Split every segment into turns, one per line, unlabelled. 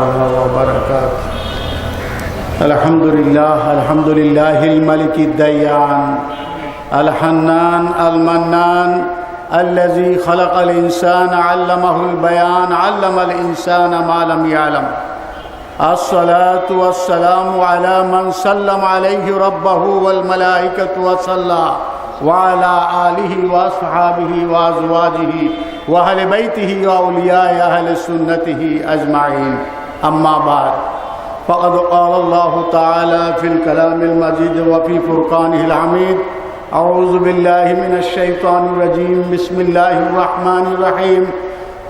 وبركاته. الحمد لله الحمد لله الملك الديان الحنان المنان الذي خلق الإنسان علمه البيان علم الإنسان ما لم يعلم. الصلاة والسلام على من سلم عليه ربه والملائكة وصلى وعلى آله وأصحابه وأزواجه وأهل بيته وأولياء أهل سنته أجمعين. أما بعد فقد قال الله تعالى في الكلام المجيد وفي فرقانه العميد أعوذ بالله من الشيطان الرجيم بسم الله الرحمن الرحيم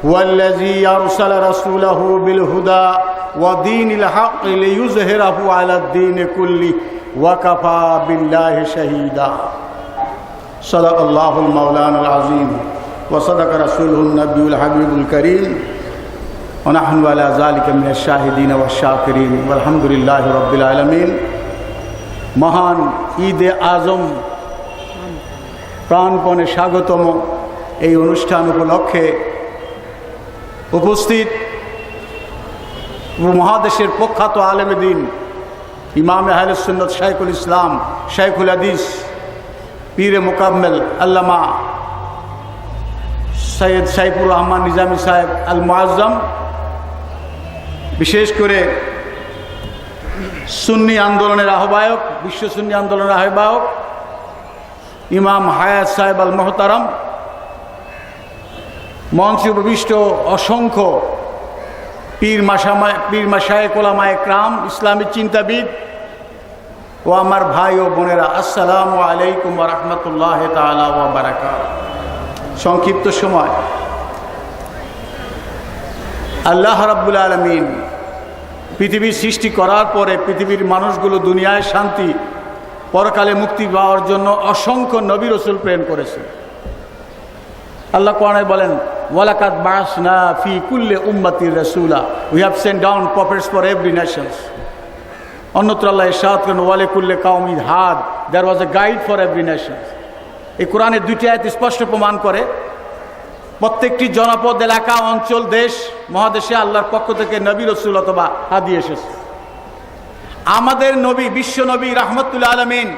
والذي يرسل رسوله بالهدى ودين الحق ليظهره على الدين كله وكفى بالله شهيدا. صدق الله المولانا العظيم وصدق رسوله النبي الحبيب الكريم. ونحن على ذلك من الشاهدين والشاكرين والحمد لله رب العالمين মহান ঈদে আজম প্রাণপণে স্বাগতম এই অনুষ্ঠান উপলক্ষে উপস্থিত মহাদেশের প্রখ্যাত আলেমদিন ইমাম আহলে সুন্নত শাইখুল ইসলাম শাইখুল হাদিস পীরে মোকাম্মেল আল্লামা সৈয়দ সাইফুর রহমান নিজামী সাহেব আল মুআজ্জম বিশেষ করে সুন্নি আন্দোলনের আহ্বায়ক, বিশ্ব সুন্নি আন্দোলনের আহ্বায়ক ইমাম হায়াত সাহেব আল মোহতারম, মঞ্চে উপবিষ্ট অসংখ্য পীর মাসামা, পীর মাসায় কোলামায় ক্রাম ইসলামী চিন্তাবিদ ও আমার ভাই ও বোনেরা, আসসালামু আলাইকুম রহমতুল্লাহ তালা বারাকা সংক্ষিপ্ত সময়। আল্লাহ রাব্বুল আলমিন পৃথিবীর সৃষ্টি করার পরে পৃথিবীর মানুষগুলো দুনিয়ায় শান্তি, পরকালে মুক্তি পাওয়ার জন্য অসংখ্য নবী রসুল প্রেরণ করেছে। আল্লাহ কোরআনে বলেন ওয়ালাকাত বাস না ফি কুল্লে উম্মাতির রসুলা। We have send down prophets for every nations অন্যত্র আল্লাহ ইসাদ করেন, ওয়ালে কুল্লে কাউমিদ হাদ। There was a guide for every nation এই কোরআনের দুইটি আয়াত স্পষ্ট প্রমাণ করে প্রত্যেকটি জনপদ, এলাকা, অঞ্চল, দেশ, মহাদেশে আল্লাহর পক্ষ থেকে নবী রসুল অথবা হাদি এসেছে। আমাদের নবী, বিশ্ব নবী রহমতুল্লা আলমিন,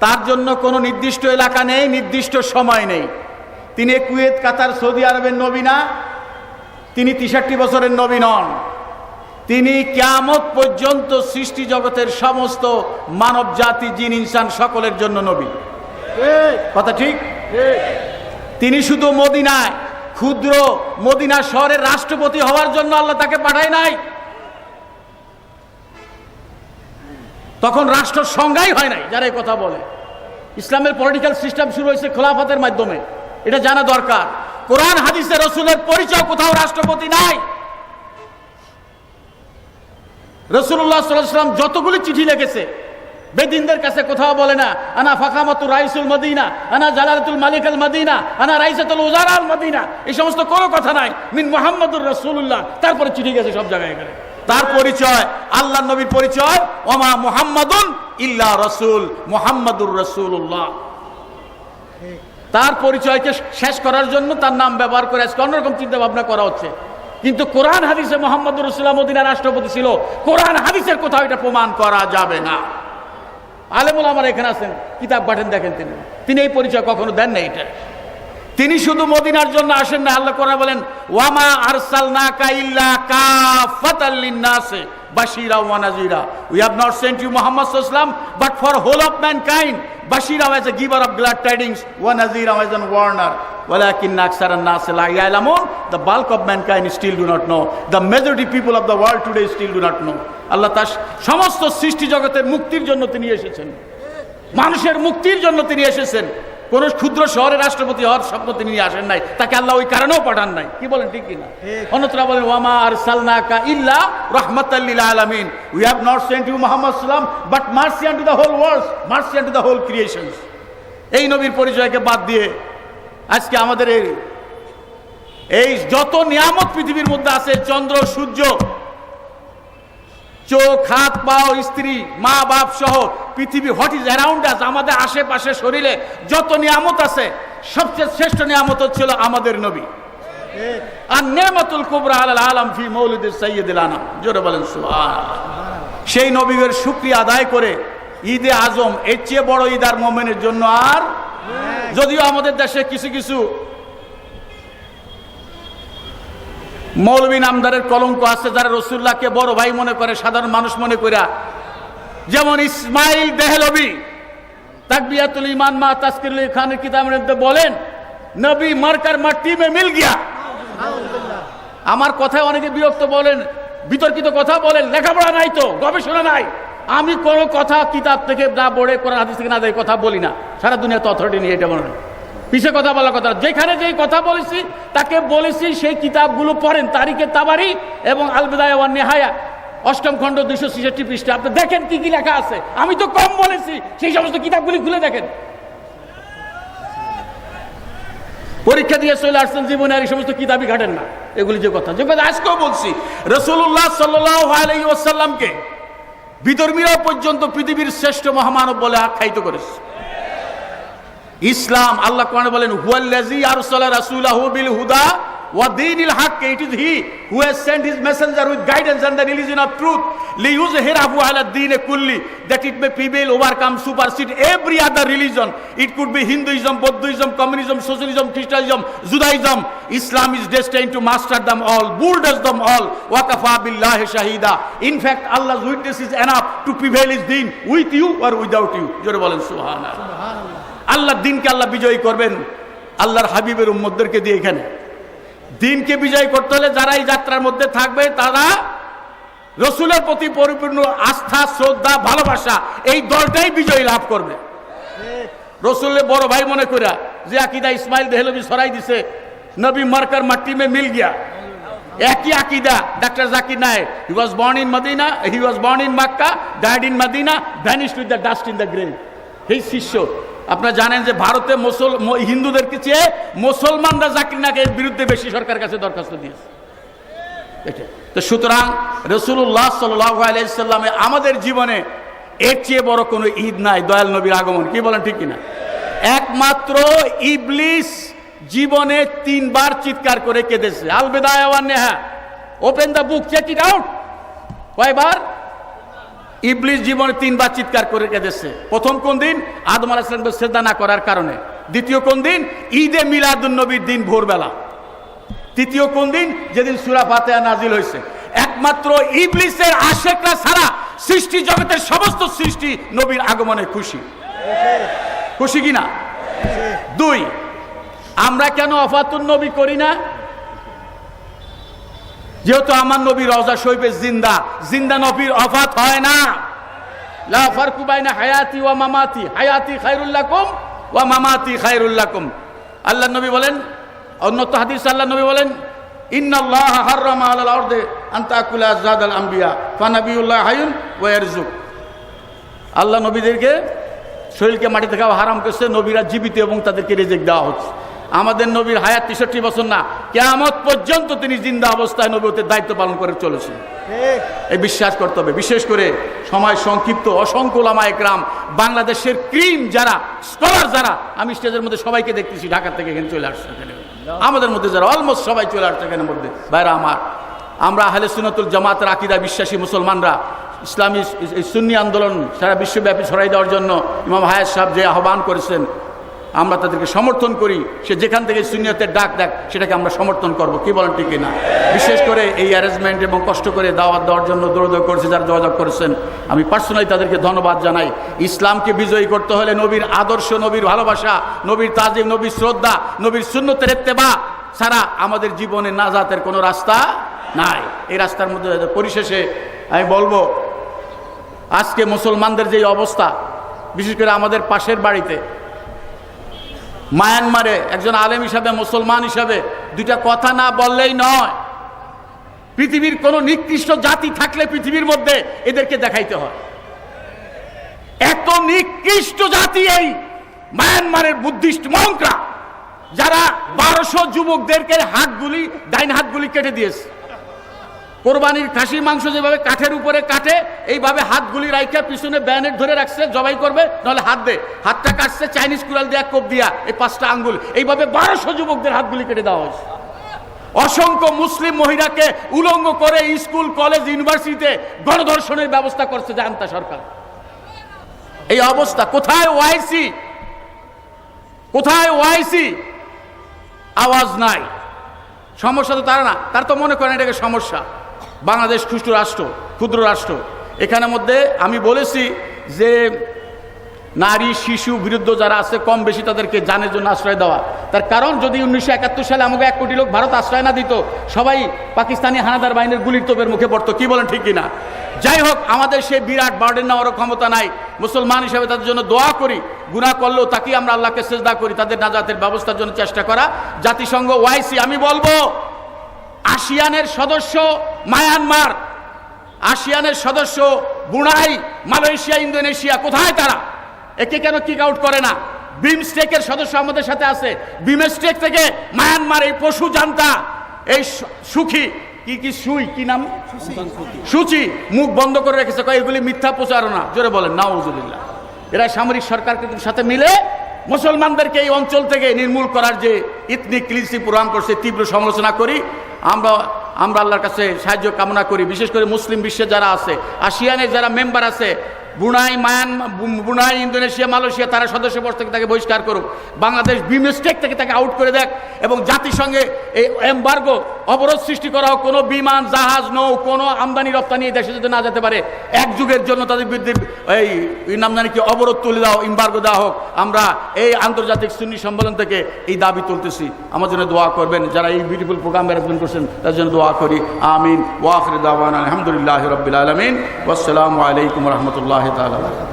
তার জন্য কোনো নির্দিষ্ট এলাকা নেই, নির্দিষ্ট সময় নেই। তিনি কুয়েত, কাতার, সৌদি আরবের নবী না, তিনি তিষট্টি বছরের নবী নন। তিনি কেয়ামত পর্যন্ত সৃষ্টি জগতের সমস্ত মানব জাতি জিন, ইনসান সকলের জন্য নবী। কথা ঠিক। তিনি শুধু মদিনায়, ক্ষুদ্র মদিনা শহরের রাষ্ট্রপতি হওয়ার জন্য আল্লাহ তাকে পাঠায় নাই। তখন রাষ্ট্র সংজ্ঞাই হয় নাই, যারা এই কথা বলে। ইসলামের পলিটিক্যাল সিস্টেম শুরু হয়েছে খোলাফাতের মাধ্যমে। এটা জানা দরকার। কোরআন, হাদিসের, রসুলের পরিচয় কোথাও রাষ্ট্রপতি নাই। রসুল্লাহ সাল্লাম যতগুলি চিঠি লিখেছে বেদিনদের কাছে কোথাও বলে না, আনা ফাকামাতুর রাইসুল মদিনা, আনা জালালাতুল মালিক আল মদিনা, আনা রাইসাতুল উজার আল মদিনা। এই সমস্ত কোনো কথা নাই। মিন মোহাম্মদুর রসুল্লাহ তারপরে চিঠি গেছে সব জায়গায় এখানে। তার পরিচয় আল্লাহ নবীর পরিচয়, ওমা মুহাম্মাদুন ইল্লা রসুল, মোহাম্মদুর রসুল্লাহ তার পরিচয়কে শেষ করার জন্য তার নাম ব্যবহার করে আজকে অন্যরকম চিন্তা ভাবনা করা হচ্ছে। কিন্তু কোরআন হাদিসে মোহাম্মদ রসুল্লাহ মদিনা রাষ্ট্রপতি ছিল। কোরআন হাদিসের কোথাও এটা প্রমাণ করা যাবে না। আলেমুল আমার এখানে আছেন, কিতাব পাঠেন দেখেন তিনি। তিনি এই পরিচয় কখনো দেন না এটা। তিনি শুধু মদিনার জন্য আসেন না, আল্লাহ কোরআন বলেন, ওয়ামা আরসাল না কাইল্লা কাফাতাল্লিন নাসে বাশিরা ওয়া Nazira we have not sent you Muhammad সাল্লাল্লাহু but for whole of mankind বাশিরা was a giver of glad tidings ওয়া নাজিরা ওয়াজ এন ওয়ার্নার ওয়ালাকিন আকসারান নাস লা ইয়ালামুন the bulk of mankind still do not know the majority people of the world today still do not know Allah তার সমস্ত সৃষ্টি জগতের মুক্তির জন্য তিনি এসেছেন। মানুষের মুক্তির জন্য তিনি এসেছেন। কোন ক্ষুদ্র শহরের রাষ্ট্রপতি হওয়ার স্বপ্ন তিনি আসেন নাই। তাকে আল্লাহ ওই কারণেও পাঠান নাই। কি বলেন, ঠিক কিনা? অন্যত্র বলেন ওয়ামা আর সালনাকা ইল্লা রহমতাল্লিল আলামিন। We have not sent you Mohammad সাল্লাম but mercy to the whole world mercy to the whole creation এই নবীর পরিচয়কে বাদ দিয়ে আজকে আমাদের এই এই যত নিয়ামত পৃথিবীর মধ্যে আছে চন্দ্র সূর্য চোখ হাত পাও স্ত্রী মা বাপ সহ পৃথিবী হোয়াট ইজ অ্যারাউন্ড আস আমাদের আশেপাশে শরীরে যত নিয়ামত আছে সবচেয়ে শ্রেষ্ঠ নিয়ামত হচ্ছিল আমাদের নবী। আর নেমাতুল কুবরা আলাল আলম ফি মৌলিদ সৈয়দুল আনাম জোরে বলেন সেই নবীর শুক্রিয়া আদায় করে ঈদে আজম এর চেয়ে বড় ঈদ আর মোমেনের জন্য আর যদিও আমাদের দেশে কিছু কিছু মৌলবী নামদারের কলঙ্ক আছে, যারা রসুল্লাহকে বড় ভাই মনে করে, সাধারণ মানুষ মনে করে। যেমন ইসমাইল দেহলবি তাকবিয়াতুল ইমান মা তাসকিরুল খানের মধ্যে বলেন, নবী মার্কার মাটি মে মিল গিয়া। আমার কথায় অনেকে বিরক্ত বলেন, বিতর্কিত কথা বলেন, লেখাপড়া নাই তো, গবেষণা নাই। আমি কোনো কথা কিতাব থেকে না পড়ে, কোরআন হাদিস থেকে না দেয় কথা বলি না। সারা দুনিয়াতে অথরিটি নিয়ে এটা মনে পিছে কথা বলার কথা যেখানে যেই কথা বলেছি, তাকে বলেছি সেই কিতাবগুলো পড়েন। তারিখে তাবারি এবং আলবেদায় নেহায়া। অষ্টম খণ্ড দুইশো ছেষট্টি পৃষ্ঠা। আপনি দেখেন কি কি লেখা আছে। আমি তো কম বলেছি, সেই সমস্ত কিতাবগুলি খুলে দেখেন। পরীক্ষা দিয়ে চলে আসছেন জীবনে আর এই সমস্ত কিতাবই ঘাটেন না। এগুলি যে কথা। যে কথা আজকেও বলছি রসুল্লাহ সাল্লাসাল্লামকে বিধর্মীরা পর্যন্ত পৃথিবীর শ্রেষ্ঠ মহামানব বলে আখ্যায়িত করেছে। ইসলাম, আল্লাহ কোরআনে বলেন হুয়াল্লাজি আরসালা রাসূলাহু বিল হুদা দীনিল হক it is he who has sent his messenger with guidance and the religion of truth লিইউজহিরাহু আলা দীনে কুল্লি that it may prevail overcome supersede every other religion it could be Hinduism Buddhism communism socialism Christianism Judaism Islam is destine to master them all bulldoze them all. ওয়াকাফা বিল্লাহি শাহিদা in fact আল্লাহ's witness is enough to prevail his deen with you or without you. জোরে বলেন সুবহানাল্লাহ। আল্লাহর দিনকে আল্লাহ বিজয়ী করবেন। আল্লাহর হাবিবের উম্মদদেরকে দিয়ে এখানে। দিনকে বিজয় করতে হলে যারা এই যাত্রার মধ্যে থাকবে, তারা রসুলের প্রতি পরিপূর্ণ আস্থা, শ্রদ্ধা, ভালোবাসা, এই দলটাই বিজয় লাভ করবে। রসুলের বড় ভাই মনে করা যে আকিদা ইসমাইল দেহলবি সরাই দিছে, নবী মার্কার মাটি মে মিল গিয়া। একই আকিদা, doctor Zakir Naik. He was born in Medina he was born in Makkah died in Medina vanished with the dust in the grave এই শিষ্য। আপনারা জানেন যে ভারতে মুসল হিন্দুদেরকে চেয়ে? মুসলমানরা জাকির নায়কের বিরুদ্ধে বেশি সরকার কাছে দরখাস্ত দিয়েছে। তো সুতরাং রসুল্লাহ সাল্লামে আমাদের জীবনে এর চেয়ে বড় কোনো ঈদ নাই, দয়াল নবীর আগমন। কি বলেন, ঠিক কিনা? একমাত্র ইবলিস জীবনে তিনবার চিৎকার করে কেঁদেছে। আলবেদায় Neha. Open the book check it out কয়বার? ইবলিস জীবনে তিনবার চিৎকার করে কেঁদেছে। প্রথম কোন দিন? আদম আলাহিসামকে শ্রদ্ধা না করার কারণে। দ্বিতীয় কোন দিন? ঈদে মিলাদুন নবীর দিন ভোরবেলা। তৃতীয় কোন দিন? যেদিন সুরা ফাতেহা নাজিল হয়েছে। একমাত্র ইবলিসের আশেকরা ছাড়া সৃষ্টি জগতের সমস্ত সৃষ্টি নবীর আগমনে খুশি। খুশি কিনা? দুই, আমরা কেন অফাতুন নবী করি না? যেহেতু আমার নবী রওজা শরীফে জিন্দা জিন্দা নবীর অফাত হয় না। লা ফারকু বাইনা হায়াতি মামাতি, হায়াতি আল্লাহ নবী বলেন আল্লাহ নবী বলেন আল্লাহ নবীদেরকে শরীরকে, মাটিতে খাওয়া হারাম করছে, নবীরা জীবিত এবং তাদেরকে রেজেক দেওয়া হচ্ছে। আমাদের নবীর হায়াত তেষট্টি বছর না কেয়ামত পর্যন্ত তিনি জিন্দা অবস্থায় নবীদের দায়িত্ব পালন করে চলেছেন। এই বিশ্বাস করতে হবে বিশেষ করে সময় সংক্ষিপ্ত অসংখ্য লামা একরাম বাংলাদেশের ক্রিম যারা স্কলার যারা আমি স্টেজের মধ্যে সবাইকে দেখতেছি ঢাকা থেকে এখানে চলে আসছে আমাদের মধ্যে যারা অলমোস্ট সবাই চলে আসছে এখানের মধ্যে। বাইরে আমার আমরা আহলে সুনতুল জামাতের আকিদা বিশ্বাসী মুসলমানরা ইসলামী সুন্নি আন্দোলন সারা বিশ্বব্যাপী ছড়াই দেওয়ার জন্য ইমাম হায়াত সাহেব যে আহ্বান করেছেন আমরা তাদেরকে সমর্থন করি, সে যেখান থেকে সুনিয়তের ডাক দেখ, সেটাকে আমরা সমর্থন করব। কি বলেন, ঠিক না বিশেষ করে এই অ্যারেঞ্জমেন্ট এবং কষ্ট করে দাওয়াত দেওয়ার জন্য দৌড়দৌড় করেছে যারা যোগাযোগ করেছেন, আমি পার্সোনালি তাদেরকে ধন্যবাদ জানাই। ইসলামকে বিজয়ী করতে হলে নবীর আদর্শ, নবীর ভালোবাসা, নবীর তাজিম, নবীর শ্রদ্ধা, নবীর শূন্যতের এত্তেবা ছাড়া আমাদের জীবনে নাজাতের কোনো রাস্তা নাই। এই রাস্তার মধ্যে পরিশেষে আমি বলব, আজকে মুসলমানদের যে অবস্থা, বিশেষ করে আমাদের পাশের বাড়িতে মায়ানমারে একজন আলেম হিসাবে, মুসলমান হিসাবে দুইটা কথা না বললেই নয়। পৃথিবীর কোন নিকৃষ্ট জাতি থাকলে পৃথিবীর মধ্যে এদেরকে দেখাইতে হয়। এত নিকৃষ্ট জাতি এই মায়ানমারের বুদ্ধিস্ট মঙ্করা যারা বারোশো যুবকদেরকে হাতগুলি, ডাইন হাতগুলি কেটে দিয়েছে। কোরবানির খাসি মাংস যেভাবে কাঠের উপরে কাটে, এইভাবে হাতগুলি রাইখা, পিছনে ব্যানেট ধরে রাখছে, জবাই করবে, নাহলে হাত দে। হাতটা কাটছে চাইনিজ কুড়াল দিয়া, কোপ দিয়া, এই পাঁচটা আঙ্গুল। এইভাবে বারোশো যুবকদের হাতগুলি কেটে দেওয়া হয়েছে। অসংখ্য মুসলিম মহিলাকে উলঙ্গ করে স্কুল, কলেজ, ইউনিভার্সিটিতে গণধর্ষণের ব্যবস্থা করছে জানতা সরকার। এই অবস্থা, কোথায় ওয়াইসি কোথায় ওয়াইসি আওয়াজ নাই। সমস্যা তো তারা না, তার তো মনে করেন এটাকে সমস্যা। বাংলাদেশ ক্ষুদ্র রাষ্ট্র ক্ষুদ্র রাষ্ট্র। এখানের মধ্যে আমি বলেছি যে নারী, শিশু বিরুদ্ধ যারা আছে, কম বেশি তাদেরকে জানের জন্য আশ্রয় দেওয়া। তার কারণ, যদি উনিশশো একাত্তর সালে আমাকে এক কোটি লোক ভারত আশ্রয় না দিত, সবাই পাকিস্তানি হানাদার বাহিনীর গুলির তোপের মুখে পড়তো। কি বলেন ঠিক কিনা? যাই হোক, আমাদের সেই বিরাট বার্ডেন নেওয়ারও ক্ষমতা নাই। মুসলমান হিসেবে তাদের জন্য দোয়া করি গুণা করলেও তাকে আমরা আল্লাহকে সেজদা করি। তাদের নাজাতের ব্যবস্থার জন্য চেষ্টা করা। জাতিসংঘ, ওয়াইসি, আমি বলব আসিয়ানের সদস্য মায়ানমার। আসিয়ানের সদস্য বুনাই, মালয়েশিয়া, ইন্দোনেশিয়া, কোথায় তারা? একে কেন কিক আউট করে না? বিমস্টেকের সদস্য আমাদের সাথে আছে। বিমস্টেক থেকে মায়ানমার এই পশু জানতা, এই সুখী। কি কি সুই? কি নাম? সুচি। মুখ বন্ধ করে রেখেছে। এগুলি মিথ্যা প্রচারণা। জোরে বলেন, নাউজুবিল্লাহ। এরা সামরিক সরকারকে সাথে মিলে মুসলমানদেরকে এই অঞ্চল থেকে নির্মূল করার যে ইতনিক ক্লিনসি প্রোগ্রাম করছে, তীব্র সমালোচনা করি। আমরা আমরা আল্লাহর কাছে সাহায্য কামনা করি, বিশেষ করে মুসলিম বিশ্বে যারা আছে, আসিয়ানে যারা মেম্বার আছে বুনাই মায়ান বুনাই ইন্দোনেশিয়া, মালয়েশিয়া, তারা সদস্য পদ থেকে তাকে বহিষ্কার করুক। বাংলাদেশ বিমস্টেক থেকে তাকে আউট করে দেখ এবং জাতিসংঘে এই এম্বার্গো অবরোধ সৃষ্টি করা হোক, কোনো বিমান, জাহাজ, নৌ, কোনো আমদানি, রপ্তানি দেশে যদি না যেতে পারে, এক যুগের জন্য তাদের বিরুদ্ধে এই নাম জানি কি, অবরোধ তুলে দাও ইম্বার্গো দেওয়া হোক। আমরা এই আন্তর্জাতিক সুন্নি সম্মেলন থেকে এই দাবি তুলতেছি। আমার জন্য দোয়া করবেন। যারা এই বিউটিফুল প্রোগ্রাম ম্যানেজমেন্ট করছেন তার জন্য দোয়া করি। আমিন। ওয়াফর দাওয়ান আলহামদুলিল্লাহ রবিল আলমিন। আসসালামু আলাইকুম রহমতুল্লাহ তালা